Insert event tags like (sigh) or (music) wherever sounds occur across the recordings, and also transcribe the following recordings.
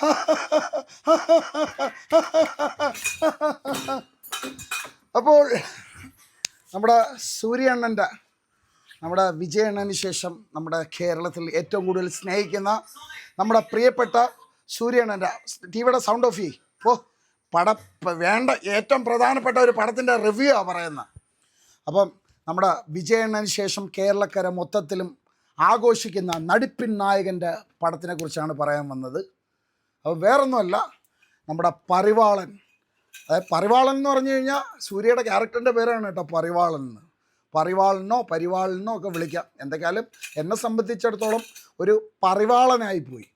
(laughs) അപ്പോൾ നമ്മുടെ സൂര്യണ്ണന്റെ നമ്മുടെ വിജയണ്ണന് ശേഷം നമ്മുടെ കേരളത്തിൽ ഏറ്റവും കൂടുതൽ സ്നേഹിക്കുന്ന നമ്മുടെ പ്രിയപ്പെട്ട സൂര്യണ്ണന്റെ ടിവിയുടെ സൗണ്ട് ഓഫ് ഈ ഓ പട വേണ്ട. ഏറ്റവും പ്രധാനപ്പെട്ട ഒരു പടത്തിന്റെ റിവ്യൂ ആണ് പറയുന്നത്. അപ്പം നമ്മുടെ വിജയണ്ണന് ശേഷം കേരളക്കര മൊത്തത്തിലും ആഘോഷിക്കുന്ന നടിപ്പിൻ നായകന്റെ പടത്തിനെ കുറിച്ചാണ് പറയാൻ വന്നത്. അപ്പോൾ വേറൊന്നുമല്ല നമ്മുടെ പരിവാളൻ. അതായത് പരിവാളൻ എന്ന് പറഞ്ഞു കഴിഞ്ഞാൽ സൂര്യയുടെ ക്യാരക്ടറിന്റെ പേരാണ് കേട്ടോ പരിവാളൻ എന്ന്. പരിവാളനോ പരിവാളനോ ഒക്കെ വിളിക്കാം. എന്തൊക്കെയാലും എന്നെ സംബന്ധിച്ചിടത്തോളം ഒരു പരിവാളനായിപ്പോയി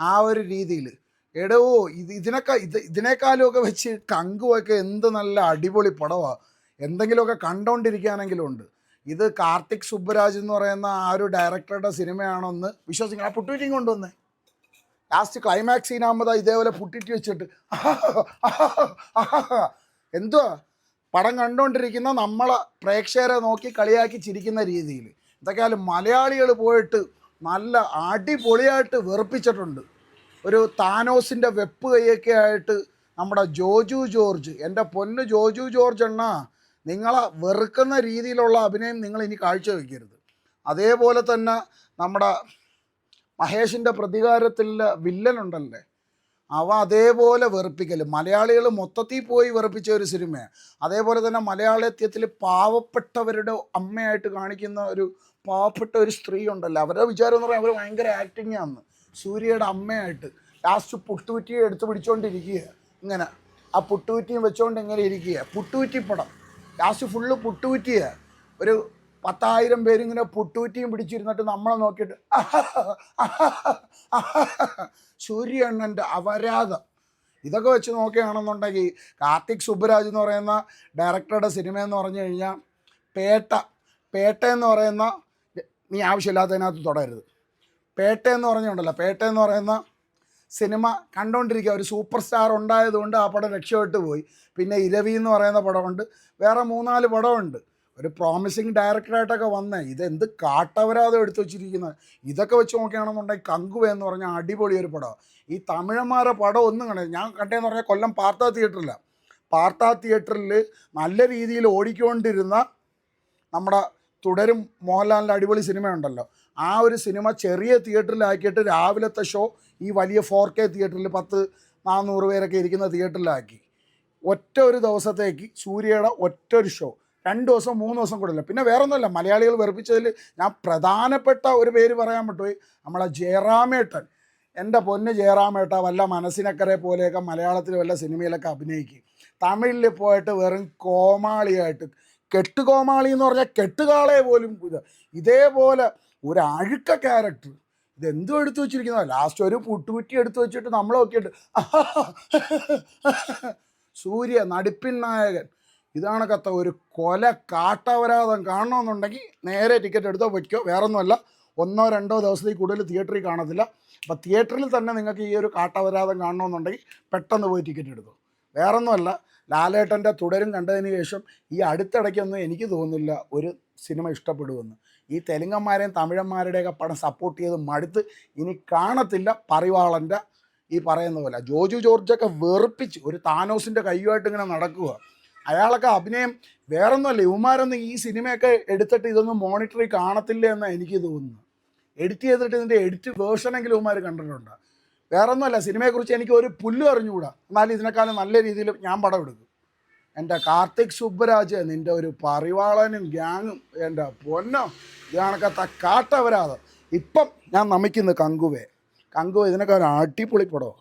ആ ഒരു രീതിയിൽ. എടോ ഇത് ഇതിനൊക്കെ ഇത് ഇതിനേക്കാളുമൊക്കെ വെച്ച് കങ്കുമൊക്കെ എന്ത് നല്ല അടിപൊളി പടമാണ് എന്തെങ്കിലുമൊക്കെ കണ്ടുകൊണ്ടിരിക്കാനെങ്കിലും ഉണ്ട്. ഇത് കാർത്തിക് സുബ്ബരാജ് എന്ന് പറയുന്ന ആ ഒരു ഡയറക്ടറുടെ സിനിമയാണോന്ന് വിശ്വസിക്കണം. ആ പുട്ടുവിറ്റിങ് കൊണ്ടുവന്നേ. ലാസ്റ്റ് ക്ലൈമാക്സ് സീനാകുമ്പോൾ ഇതേപോലെ പുട്ടിട്ട് വെച്ചിട്ട് എന്തുവാ? പടം കണ്ടുകൊണ്ടിരിക്കുന്ന നമ്മളെ പ്രേക്ഷകരെ നോക്കി കളിയാക്കി ചിരിക്കുന്ന രീതിയിൽ. എന്തൊക്കെയാലും മലയാളികൾ പോയിട്ട് നല്ല അടിപൊളിയായിട്ട് വെറുപ്പിച്ചിട്ടുണ്ട്. ഒരു താനോസിന്റെ വെപ്പ് കൈയൊക്കെ ആയിട്ട് നമ്മുടെ ജോജു ജോർജ് എന്റെ പൊന്ന് ജോജു ജോർജ് എണ്ണ നിങ്ങളെ വെറുക്കുന്ന രീതിയിലുള്ള അഭിനയം നിങ്ങൾ ഇനി കാഴ്ചവെക്കരുത്. അതേപോലെ തന്നെ നമ്മുടെ മഹേഷിന്റെ പ്രതികാരത്തിൽ വില്ലനുണ്ടല്ലേ? അവ അതേപോലെ വെറുപ്പിക്കൽ മലയാളികൾ മൊത്തത്തിൽ പോയി വെറുപ്പിച്ച ഒരു സിനിമയാണ് അതേപോലെ തന്നെ മലയാളത്യത്തിൽ പാവപ്പെട്ടവരുടെ അമ്മയായിട്ട് കാണിക്കുന്ന ഒരു പാവപ്പെട്ട ഒരു സ്ത്രീ ഉണ്ടല്ലോ അവരുടെ വിചാരം എന്ന് പറഞ്ഞാൽ അവർ ഭയങ്കര ആക്ടിങ് ആണ് സൂര്യയുടെ അമ്മയായിട്ട്. ലാസ്റ്റ് പുട്ടുകുറ്റിയെ എടുത്തു പിടിച്ചുകൊണ്ടിരിക്കുക ഇങ്ങനെ. ആ പുട്ടുകുറ്റിയും വെച്ചുകൊണ്ട് ഇങ്ങനെ ഇരിക്കുക പുട്ടുകുറ്റി പടം. ലാസ്റ്റ് ഫുള്ള് പുട്ടുകുറ്റിയ. ഒരു പത്തായിരം പേരിങ്ങനെ പുട്ടൂറ്റിയും പിടിച്ചിരുന്നിട്ട് നമ്മളെ നോക്കിയിട്ട് (laughs) സൂര്യണ്ണന്റെ അപരാധം. ഇതൊക്കെ വെച്ച് നോക്കുകയാണെന്നുണ്ടെങ്കിൽ കാർത്തിക് സുബ്ബരാജ് എന്ന് പറയുന്ന ഡയറക്ടറുടെ സിനിമ എന്ന് പറഞ്ഞു കഴിഞ്ഞാൽ പേട്ട. പേട്ട എന്ന് പറയുന്ന നീ ആവശ്യമില്ലാത്തതിനകത്ത് തുടരുത്. പേട്ട എന്ന് പറഞ്ഞുണ്ടല്ലോ പേട്ട എന്ന് പറയുന്ന സിനിമ കണ്ടുകൊണ്ടിരിക്കുക ഒരു സൂപ്പർ സ്റ്റാർ ഉണ്ടായതുകൊണ്ട് ആ പടം രക്ഷപ്പെട്ടു പോയി. പിന്നെ ഇരവി എന്ന് പറയുന്ന പടമുണ്ട്. വേറെ മൂന്നാൽ പടമുണ്ട്. ഒരു പ്രോമിസിങ് ഡയറക്ടറായിട്ടൊക്കെ വന്നേ. എന്ത് കാട്ടവരാതം എടുത്തു വെച്ചിരിക്കുന്നത്? ഇതൊക്കെ വെച്ച് നോക്കുകയാണെന്നുണ്ടെങ്കിൽ കങ്കുവ എന്ന് പറഞ്ഞാൽ അടിപൊളി ഒരു പടം. ഈ തമിഴന്മാരെ പടം ഒന്നും കണ്ടത് ഞാൻ കണ്ടതെന്ന് പറഞ്ഞാൽ കൊല്ലം പാർത്ത തിയേറ്ററില്ല പാർത്ത തിയേറ്ററിൽ നല്ല രീതിയിൽ ഓടിക്കൊണ്ടിരുന്ന നമ്മുടെ തുടരും മോഹൻലാലിന്റെ അടിപൊളി സിനിമയുണ്ടല്ലോ. ആ ഒരു സിനിമ ചെറിയ തിയേറ്ററിലാക്കിയിട്ട് രാവിലത്തെ ഷോ ഈ വലിയ ഫോർ കെ തിയേറ്ററിൽ പത്ത് നാനൂറ് പേരൊക്കെ ഇരിക്കുന്ന തിയേറ്ററിലാക്കി. ഒറ്റ ഒരു ദിവസത്തേക്ക് സൂര്യയുടെ ഒറ്റ ഒരു ഷോ രണ്ട് ദിവസം മൂന്ന് ദിവസം കൂടില്ല പിന്നെ വേറെ ഒന്നുമല്ല മലയാളികൾ വെറുപ്പിച്ചതിൽ ഞാൻ പ്രധാനപ്പെട്ട ഒരു പേര് പറയാൻ പറ്റുമോ? നമ്മളെ ജയറാമേട്ടൻ. എന്റെ പൊന്ന് ജയറാമേട്ട വല്ല മനസ്സിനക്കരെ പോലെയൊക്കെ മലയാളത്തിൽ വല്ല സിനിമയിലൊക്കെ അഭിനയിക്കും. തമിഴിൽ പോയിട്ട് വെറും കോമാളിയായിട്ട് കെട്ടുകോമാളി എന്ന് പറഞ്ഞാൽ കെട്ടുകാളെ പോലും ഇത്. ഇതേപോലെ ഒരു ക്യാരക്ടർ. ഇതെന്തും എടുത്തു വെച്ചിരിക്കുന്നോ. ലാസ്റ്റ് ഒരു പുട്ടുകുറ്റി എടുത്തു വെച്ചിട്ട് നമ്മളൊക്കെ സൂര്യ നടിപ്പിൻ നായകൻ. ഇതാണ് കത്ത ഒരു കൊല കാട്ടവരാതം കാണണമെന്നുണ്ടെങ്കിൽ നേരെ ടിക്കറ്റ് എടുത്തോ വയ്ക്കോ വേറൊന്നുമല്ല. ഒന്നോ രണ്ടോ ദിവസത്തിൽ കൂടുതൽ തിയേറ്ററിൽ കാണത്തില്ല. അപ്പോൾ തിയേറ്ററിൽ തന്നെ നിങ്ങൾക്ക് ഈ ഒരു കാട്ടവരാതം കാണണമെന്നുണ്ടെങ്കിൽ പെട്ടെന്ന് പോയി ടിക്കറ്റ് എടുക്കും. വേറൊന്നുമല്ല ലാലേട്ടന്റെ തുടരും കണ്ടതിന് ശേഷം ഈ അടുത്തിടയ്ക്കൊന്നും എനിക്ക് തോന്നുന്നില്ല ഒരു സിനിമ ഇഷ്ടപ്പെടുമെന്ന്. ഈ തെലുങ്കന്മാരെയും തമിഴന്മാരുടെയൊക്കെ പടം സപ്പോർട്ട് ചെയ്ത് മടുത്ത് ഇനി കാണത്തില്ല പരിവാളന്റെ ഈ പറയുന്ന പോലെ. ജോജു ജോർജൊക്കെ വെറുപ്പിച്ച് ഒരു താനോസിന്റെ കയ്യുമായിട്ട് ഇങ്ങനെ നടക്കുക അയാളൊക്കെ അഭിനയം വേറൊന്നുമല്ല ഇവന്മാരൊന്നും ഈ സിനിമയൊക്കെ എടുത്തിട്ട് ഇതൊന്നും മോണിറ്ററി കാണത്തില്ല എന്നാണ് എനിക്ക് തോന്നുന്നത്. എഡിറ്റ് ചെയ്തിട്ട് ഇതിന്റെ എഡിറ്റ് വേർഷനെങ്കിലും ഇവന്മാർ കണ്ടിട്ടുണ്ട്. വേറെ ഒന്നുമല്ല സിനിമയെക്കുറിച്ച് എനിക്ക് ഒരു പുല്ലും അറിഞ്ഞുകൂടാ. എന്നാലും ഇതിനേക്കാളും നല്ല രീതിയിൽ ഞാൻ പടം എടുക്കും. എന്റെ കാർത്തിക് സുബ്ബരാജ് നിന്റെ ഒരു പറിവാളനും ഗ്യാങ്ങും എന്റെ പൊന്നോ ഇതാണക്കത്ത കാട്ടവരാതെ. ഇപ്പം ഞാൻ നമിക്കുന്നു കങ്കുവേ. കങ്കുവ ഇതിനൊക്കെ ഒരു അടിപൊളി